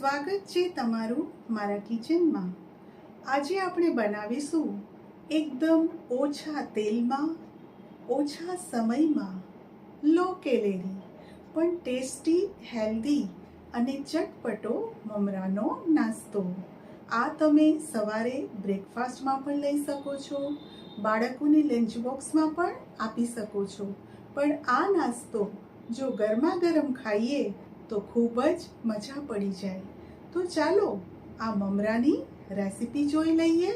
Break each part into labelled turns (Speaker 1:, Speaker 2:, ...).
Speaker 1: સ્વાગત છે તમારું મારા કિચનમાં. આજે આપણે બનાવીશું એકદમ ઓછા તેલમાં, ઓછા સમયમાં લો કેલેરી, પણ ટેસ્ટી, હેલ્ધી અને ચટપટો મમરાનો નાસ્તો. આ તમે સવારે બ્રેકફાસ્ટમાં પણ લઈ શકો છો, બાળકોને લંચ બોક્સમાં પણ આપી શકો છો. પણ આ નાસ્તો જો ગરમા ગરમ ખાઈએ તો ખૂબ જ મજા પડી જાય. તો ચાલો, આ મમરાની રેસીપી જોઈ લઈએ.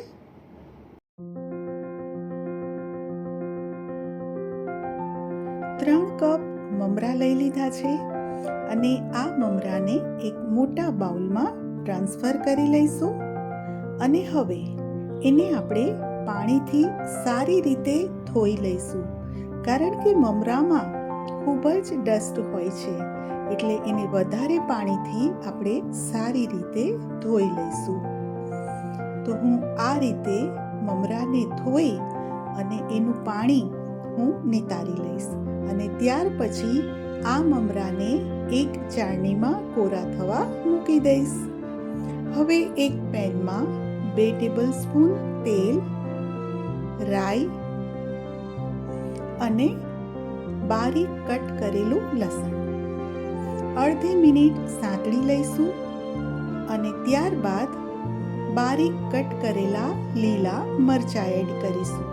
Speaker 1: ત્રણ કપ મમરા લઈ લીધા છે અને આ મમરાને એક મોટા બાઉલમાં ટ્રાન્સફર કરી લઈશું. અને હવે એને આપણે પાણીથી સારી રીતે ધોઈ લઈશું. કારણ કે મમરામાં ખૂબ જ ડસ્ટ હોય છે. એટલે એને વધારે પાણીથી આપણે સારી રીતે ધોઈ લઈશું. તો હું આ રીતે મમરાને ધોઈ અને એનું પાણી હું નિતારી લઈશ. અને ત્યાર પછી આ મમરાને એક ચાળણીમાં કોરા થવા મૂકી દઈશ. હવે એક પેનમાં બે ટેબલ સ્પૂન તેલ, રાઈ અને બારીક કટ કરેલું લસણ. અડધી મિનિટ સાંતળી લઈશું અને ત્યારબાદ બારીક કટ કરેલા લીલા મરચાં એડ કરીશું.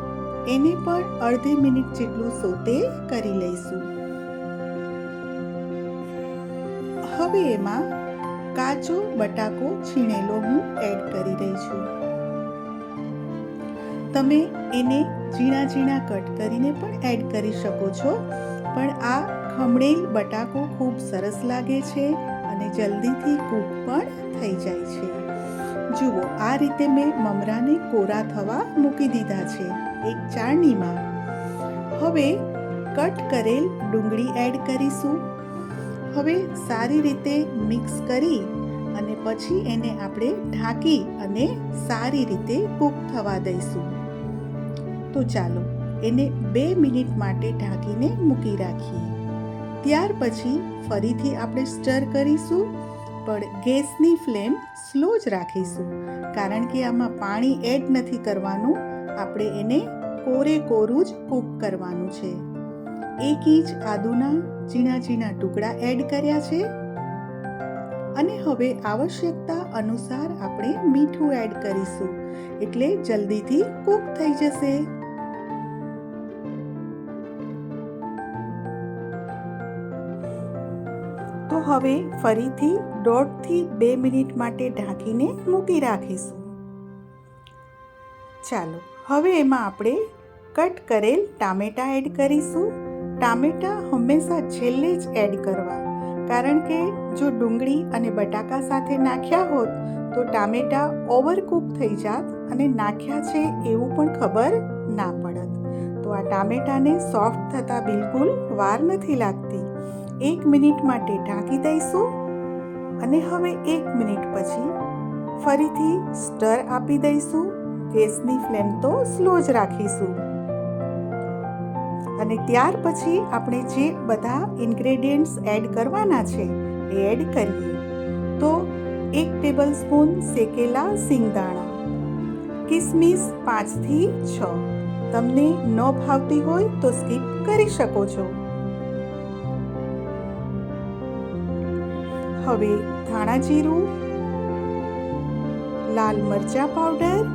Speaker 1: એને પણ અડધી મિનિટ જેટલું સોતે કરી લઈશું. હવે એમાં કાચો બટાકો છીણેલો હું એડ કરી રહી છું. તમે એને ઝીણા ઝીણા કટ કરીને પણ એડ કરી શકો છો, પણ આ ખમણેલ બટાકો ખૂબ સરસ લાગે છે અને જલ્દીથી કૂક પણ થઈ જાય છે. જુઓ, આ રીતે મેં મમરાને કોરા થવા મૂકી દીધા છે, એક ચાળણીમાં. હવે કટ કરેલ ડુંગળી એડ કરીશું. હવે સારી રીતે મિક્સ કરી અને પછી એને આપણે ઢાંકી અને સારી રીતે કૂક થવા દઈશું. તો ચાલો, એને બે મિનિટ માટે ઢાંકીને મૂકી રાખીએ. ત્યાર પછી ફરીથી આપણે સ્ટર કરીશું, પણ ગેસની ફ્લેમ સ્લો જ રાખીશું, કારણ કે આમાં પાણી એડ નથી કરવાનું, આપણે એને કોરે કોરું જ કૂક કરવાનું છે. એક ઇંચ આદુના ઝીણા ઝીણા ટુકડા એડ કર્યા છે. અને હવે આવશ્યકતા અનુસાર આપણે મીઠું એડ કરીશું, એટલે જલ્દીથી કૂક થઈ જશે. તો હવે ફરીથી દોઢથી બે મિનિટ માટે ઢાંકીને મૂકી રાખીશું. ચાલો, હવે એમાં આપણે કટ કરેલ ટામેટા એડ કરીશું. ટામેટા હંમેશા છેલ્લે જ એડ કરવા, કારણ કે જો ડુંગળી અને બટાકા સાથે નાખ્યા હોત તો ટામેટા ઓવરકૂક થઈ જાત અને નાખ્યા છે એવું પણ ખબર ના પડત. તો આ ટામેટાને સોફ્ટ થતાં બિલકુલ વાર નથી લાગતી. એક મિનિટ માટે ઢાંકી દઈશું અને હવે એક મિનિટ પછી ફરીથી સ્ટર આપી દઈશું. ગેસની ફ્લેમ તો સ્લો જ રાખીશું. અને ત્યાર પછી આપણે જે બધા ઇન્ગ્રેડિયન્ટ્સ એડ કરવાના છે એ એડ કરીએ. તો એક ટેબલ સ્પૂન શેકેલા સિંગદાણા, કિસમિસ પાંચથી છ. તમને ન ભાવતી હોય તો સ્કીપ કરી શકો છો. હવે ધાણા જીરું, લાલ મરચા પાવડર,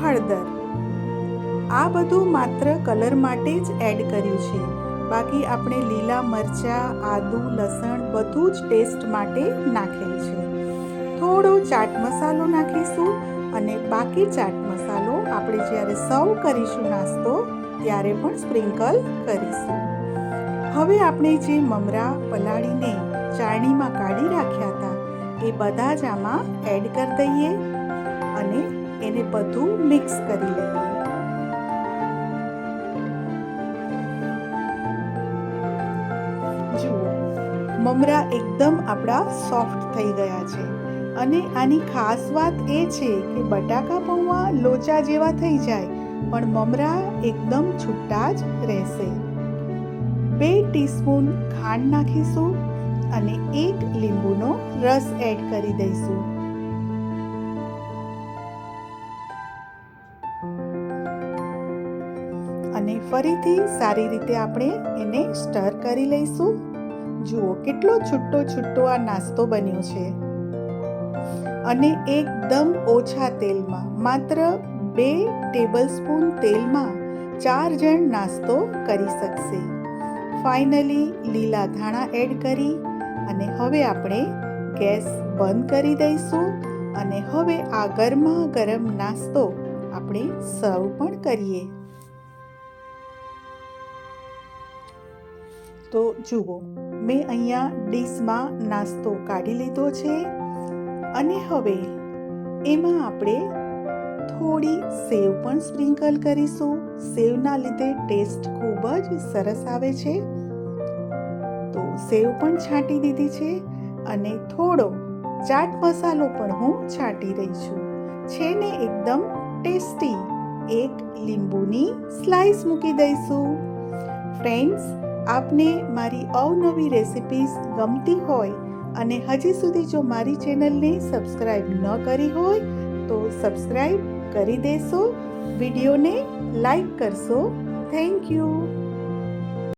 Speaker 1: હળદર. આ બધું માત્ર કલર માટે જ એડ કર્યું છે. બાકી આપણે લીલા મરચાં, આદુ, લસણ બધું જ ટેસ્ટ માટે નાખેલ છે. થોડો ચાટ મસાલો નાખીશું અને બાકી ચાટ મસાલો આપણે જ્યારે સર્વ કરીશું નાસ્તો ત્યારે પણ સ્પ્રિંકલ કરીશું. હવે આપણે જે મમરા, પલાળીને ચાળણીમાં કાઢી રાખ્યા હતા. એ બધા જ આમાં એડ કરી દઈએ અને એને બધું મિક્સ કરી લઈએ. જુઓ, મમરા એકદમ આપણા સોફ્ટ થઈ ગયા છે. અને આની ખાસ વાત એ છે કે બટાકા પૌવા લોચા જેવા થઈ જાય, પણ મમરા એકદમ છૂટા જ રહેશે. બે ટીસ્પૂન ખાંડ નાખીશું. અને એક લીંબુનો રસ એડ કરી દઈશું. અને ફરીથી સારી રીતે આપણે એને સ્ટર કરી લઈશું. જુઓ કેટલો છૂટો છૂટો આ નાસ્તો બન્યો છે. અને એકદમ ઓછા તેલમાં, માત્ર બે ટેબલ સ્પૂન તેલમાં ચાર જણ નાસ્તો કરી શકશે. ફાઇનલી લીલા ધાણા એડ કરી અને હવે આપણે ગેસ બંધ કરી દઈશું અને હવે આ ગરમા ગરમ નાસ્તો આપણે સર્વ પણ કરીએ. તો જુઓ, મેં અહીંયા ડીશમાં નાસ્તો કાઢી લીધો છે અને હવે એમાં આપણે થોડી સેવ પણ સ્પ્રિંકલ કરીશું. સેવના લીધે ટેસ્ટ ખૂબ જ સરસ આવે છે. સેવ પણ છાંટી દીધી છે અને થોડો ચાટ મસાલો પણ હું છાંટી રહી છું. છે ને એકદમ ટેસ્ટી એક લીંબુની સ્લાઈસ મૂકી દઈશું. ફ્રેન્ડ્સ આપને મારી અવનવી રેસિપીઝ ગમતી હોય અને હજી સુધી જો મારી ચેનલને સબસ્ક્રાઈબ ન કરી હોય, તો સબસ્ક્રાઈબ કરી દેશો, વિડીયોને લાઈક કરશો. Thank you